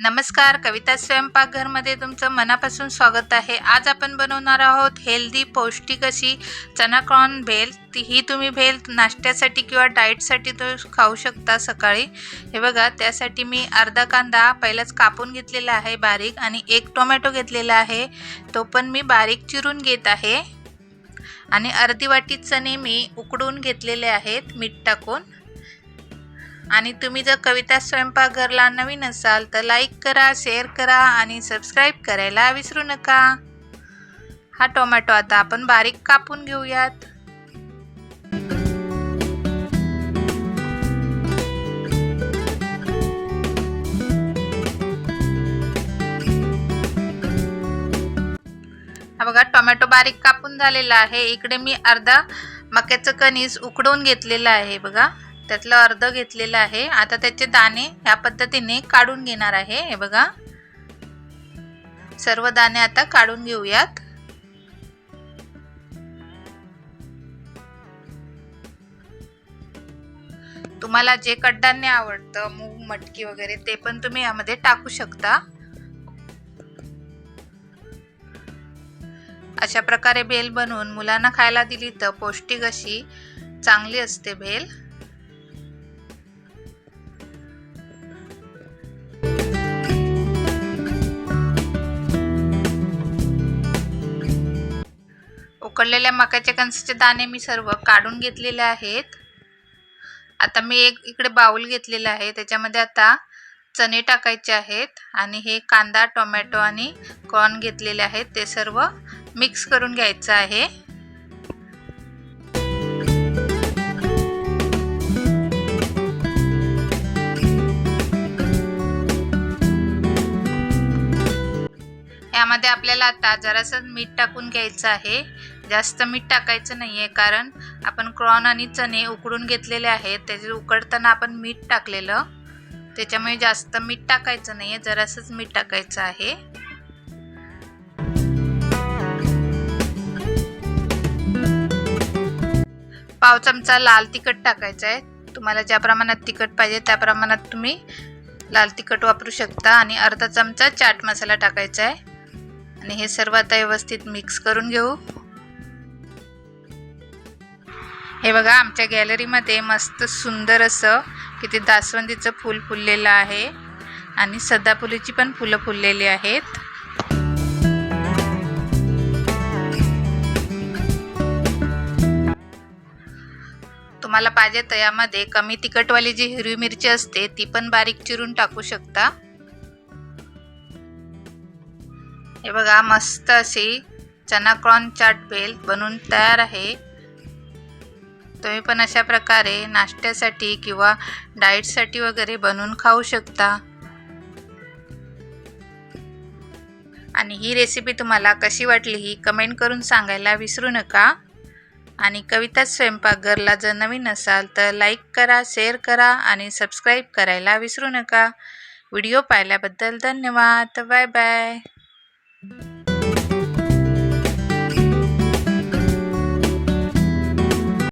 नमस्कार कविता स्वयंपाकघरमध्ये तुमचं मनापासून स्वागत आहे. आज आपण बनवणार आहोत हेल्दी पौष्टिक अशी चना भेल. ती ही तुम्ही भेल नाश्त्यासाठी किंवा डाएटसाठी तो खाऊ शकता सकाळी. हे बघा त्यासाठी मी अर्धा कांदा पहिलाच कापून घेतलेला आहे बारीक आणि एक टोमॅटो घेतलेला आहे. तो पण मी बारीक चिरून घेत आहे. आणि अर्धी वाटी चणे मी उकडून घेतलेले आहेत मीठ टाकून. आणि तुम्ही जर कविता स्वयंपाकघरला नवीन असाल तर लाईक करा शेअर करा आणि सबस्क्राईब करायला विसरू नका. हा टोमॅटो आता आपण बारीक कापून घेऊयात. हा बघा टोमॅटो बारीक कापून झालेला आहे. इकडे मी अर्धा मक्याचं कणीस उकडून घेतलेलं आहे बघा. त्यातलं अर्ध घेतलेलं आहे. आता त्याचे दाणे ह्या पद्धतीने काढून घेणार आहे. हे बघा. सर्व दाणे आता काढून घेऊयात. तुम्हाला जे कडधान्य आवडतं मूग मटकी वगैरे ते पण तुम्ही यामध्ये टाकू शकता. अशा प्रकारे बेल बनवून मुलांना खायला दिली तर पौष्टिक अशी चांगली असते बेल. उकडलेल्या मक्याच्या कणसाचे दाणे मी सर्व काढून घेतलेले आहेत. आता मी एक इकडे बाऊल घेतलेला आहे. त्याच्यामध्ये आता चणे टाकायचे आहेत आणि हे कांदा टोमॅटो आणि कॉर्न घेतलेले आहेत. ते सर्व मिक्स करून घ्यायचं आहे. यामध्ये आपल्याला आता जरासं मीठ टाकून घ्यायचं आहे. जास्त मीठ टाकायचं नाही आहे कारण आपण क्रॉन आणि चणे उकडून घेतलेले आहेत. त्याचे उकडताना आपण मीठ टाकलेलं त्याच्यामुळे जास्त मीठ टाकायचं नाही आहे जरासंच मीठ टाकायचं आहे. पाव चमचा लाल तिखट टाकायचं आहे. तुम्हाला ज्या प्रमाणात तिखट पाहिजे त्या प्रमाणात तुम्ही लाल तिखट वापरू शकता. आणि अर्धा चमचा चाट मसाला टाकायचा आहे. आणि हे सर्व आता व्यवस्थित मिक्स करून घेऊ. हे बघा आमच्या गॅलरीमध्ये मस्त सुंदर असं किती दासवंदीचं फूल फुललेलं आहे आणि सदाफुलीची पण फुलं फुललेली आहेत. तुम्हाला पाहिजे तर यामध्ये कमी तिखटवाली जी हिरवी मिरची असते ती पण बारीक चिरून टाकू शकता. हे बघा मस्त अशी चना क्रॉन चाट बेल बनवून तयार आहे. तुम्ही पण अशा प्रकारे नाश्त्यासाठी किंवा डाएटसाठी वगैरे बनवून खाऊ शकता. आणि ही रेसिपी तुम्हाला कशी वाटली ही कमेंट करून सांगायला विसरू नका. आणि कविता स्वयंपाकघरला जर नवीन असाल तर लाईक करा शेअर करा आणि सबस्क्राईब करायला विसरू नका. व्हिडिओ पाहिल्याबद्दल धन्यवाद. Bye bye.